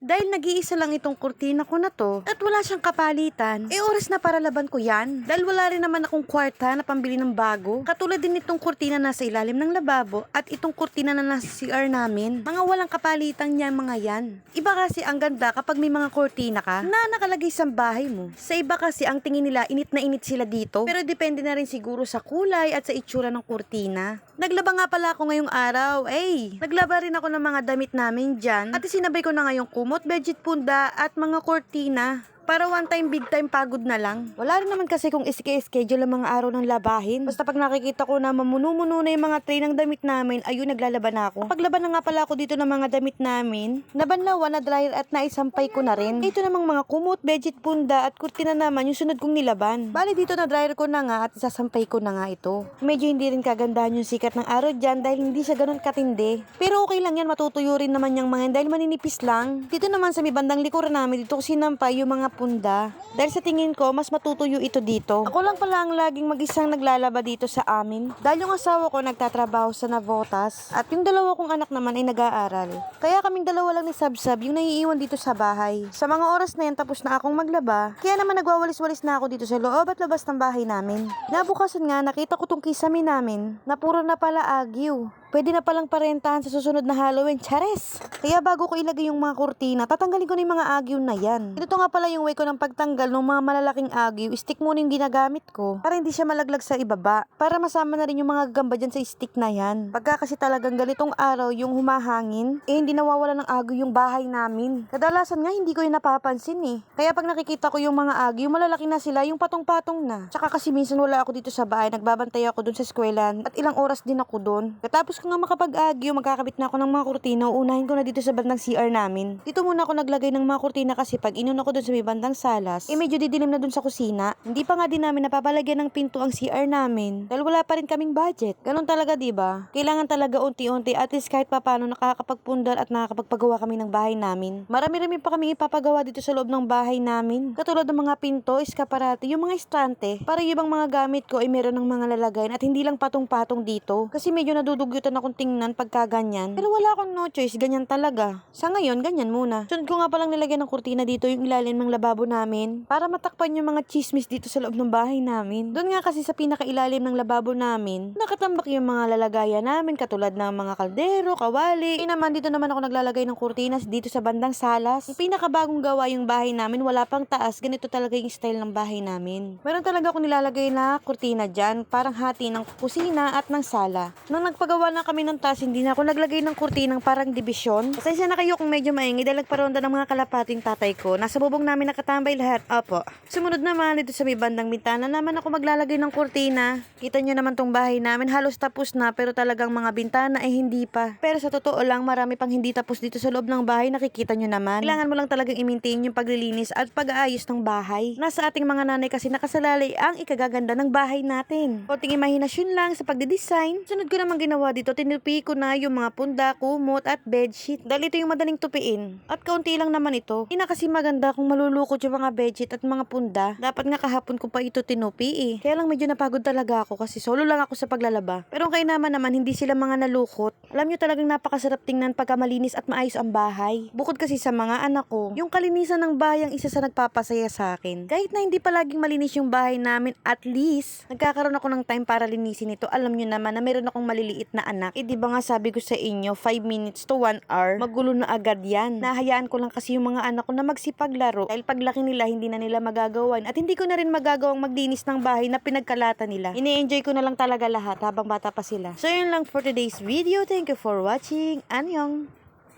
Dahil nag-iisa lang itong kurtina ko na to at wala siyang kapalitan, eh oras na para laban ko yan. Dahil wala rin naman akong kwarta na pambili ng bago. Katulad din itong kurtina na nasa ilalim ng lababo at itong kurtina na nasa CR namin. Mga walang kapalitan niya mga yan. Iba kasi ang ganda kapag may mga kurtina ka na nakalagay sa bahay mo. Sa iba kasi ang tingin nila init na init sila dito. Pero depende na rin siguro sa kulay at sa itsura ng kurtina. Naglaba nga pala ako ngayong araw. Eh, naglaba rin ako ng mga damit namin dyan. At sinabay ko na ngayong kumot, bedsheet punda at mga kurtina. Para one time, big time pagod na lang. Wala rin naman kasi kung iske-schedule ang mga araw ng labahin. Basta pag nakikita ko na mamunu-muno na yung mga tray ng damit namin, ayun, naglalaban na ako. Paglaban na nga pala ako dito ng mga damit namin, nabanlawan na dryer at naisampay ko na rin. Ito namang mga kumot, bedsheet punda at kurtina naman yung sunod kong nilaban. Bali dito na dryer ko na nga at isasampay ko na nga ito. Medyo hindi rin kagandahan yung sikat ng araw dyan dahil hindi siya ganun katindi. Pero okay lang yan, matutuyo rin naman yung mga dahil maninipis lang. Dito naman sa may bandang likuran namin, dito ko sinampay yung mga punda. Dahil sa tingin ko, mas matutuyo ito dito. Ako lang pala ang laging mag-isang naglalaba dito sa amin. Dahil yung asawa ko nagtatrabaho sa Navotas at yung dalawa kong anak naman ay nag-aaral. Kaya kaming dalawa lang ni Sabsab yung naiiwan dito sa bahay. Sa mga oras na yan tapos na akong maglaba, kaya naman nagwawalis-walis na ako dito sa loob at labas ng bahay namin. Nabukasan nga nakita ko tong kisame namin na puro na pala agyo. Pwede na palang parentahan sa susunod na Halloween, chares! Kaya bago ko ilagay yung mga kurtina, tatanggalin ko na yung mga agyo na yan. Ito nga pala yung way ko ng pagtanggal ng mga malalaking agyo, stick muna yung ginagamit ko para hindi siya malaglag sa ibaba. Para masama na rin yung mga gamba dyan sa stick na yan. Pagka kasi talagang ganitong araw yung humahangin, eh hindi nawawala ng agyo yung bahay namin. Kadalasan nga hindi ko yung napapansin eh. Kaya pag nakikita ko yung mga agyo, malalaki na sila, yung patong-patong na. Tsaka kasi minsan wala ako dito sa bahay, nagbabantay ako dun sa eskwelahan at ilang oras din ako dun. Katapos ko nga makapag-agyo, magkakabit na ako ng mga kurtina, uunahin ko na dito sa bandang CR namin. Dito muna ako naglagay ng mga kurtina kasi pag inuna ko dun sa may bandang salas, eh medyo didilim na dun sa kusina. Hindi pa nga din namin napapalagyan ng pinto ang CR namin dahil wala pa rin kaming budget. Ganon talaga, ba? Kailangan talaga unti-unti at least kahit papano nakakapagpundar at nakakapagpagawa kami ng bahay namin. Marami-rami pa kami ipapagawa dito sa loob ng bahay namin. Katulad ng mga pinto, eskaparate, yung mga estante, para ibang mga gamit ko ay meron ng mga lalagayan at hindi lang patong-patong dito. Kasi medyo nadudugyutan akong tingnan pagka ganyan. Pero wala akong no choice, ganyan talaga. Sa ngayon, ganyan muna. Sunod ko nga palang nilagyan ng kurtina dito yung ilalim ng lababo namin para matakpan yung mga chismis dito sa loob ng bahay namin. Doon nga kasi sa pinakailalim ng lababo namin, nakatambak yung mga lalagayan namin katulad ng mga kaldero, kawali. Eh naman dito naman ako naglalagay ng kurtinas dito sa bandang salas. Yung pinakabagong gawa yung bahay namin, wala pang taas. Ganito talaga yung style ng bahay namin. Meron talaga ako nilalagay na kurtina dyan, parang hati ng kusina at ng sala. Nung nagpagawa na kami ng taas, hindi na ako naglagay ng kurtinang parang dibisyon. Pasensya na kayo kung medyo maingay dahil nagparonda ng mga kalapating tatay ko. Nasa bubong namin nakatambay lahat. Opo. Sumunod naman dito sa may bandang bintana naman ako maglalagay ng kurtina. Kita nyo naman tong bahay namin. Halos tapos na pero talagang mga bintana ay hindi pa. Pero sa totoo lang marami pang hindi tapos dito sa loob ng bahay. Nakikita nyo naman. Kailangan mo lang talagang i-maintain yung paglilinis at pag-aayos ng bahay. Nasa ating mga nanay kasi nakasalalay ang ikagaganda ng bahay natin. Konting imahinasyon lang sa pagdidesign. Sunod ko naman ginawa dito. Tinupi ko na yung mga punda, kumot at bedsheet. Dahil ito yung madaling tupiin. At kaunti lang naman ito. Hindi na kasi maganda kung malulukot yung mga bedsheet at mga punda. Dapat nga kahapon ko pa ito tinupi eh. Kaya lang medyo napagod talaga ako kasi solo lang ako sa paglalaba. Pero kay naman naman hindi sila mga nalukot. Alam nyo talagang napakasarap tingnan pagka malinis at maayos ang bahay. Bukod kasi sa mga anak ko, yung kalinisan ng bahay ang isa sa nagpapasaya sa akin. Kahit na hindi palaging malinis yung bahay namin, at least nagkakaroon ako ng time para linisin ito. Alam nyo naman na meron akong maliliit na anak. Eh di ba nga sabi ko sa inyo, 5 minutes to 1 hour, magulo na agad yan. Nahayaan ko lang kasi yung mga anak ko na magsipaglaro dahil paglaki nila hindi na nila magagawan at hindi ko na rin magagawang maglinis ng bahay na pinagkalata nila. Ini-enjoy ko na lang talaga lahat habang bata pa sila. So yun lang for today's video. Thank you for watching. Annyeong!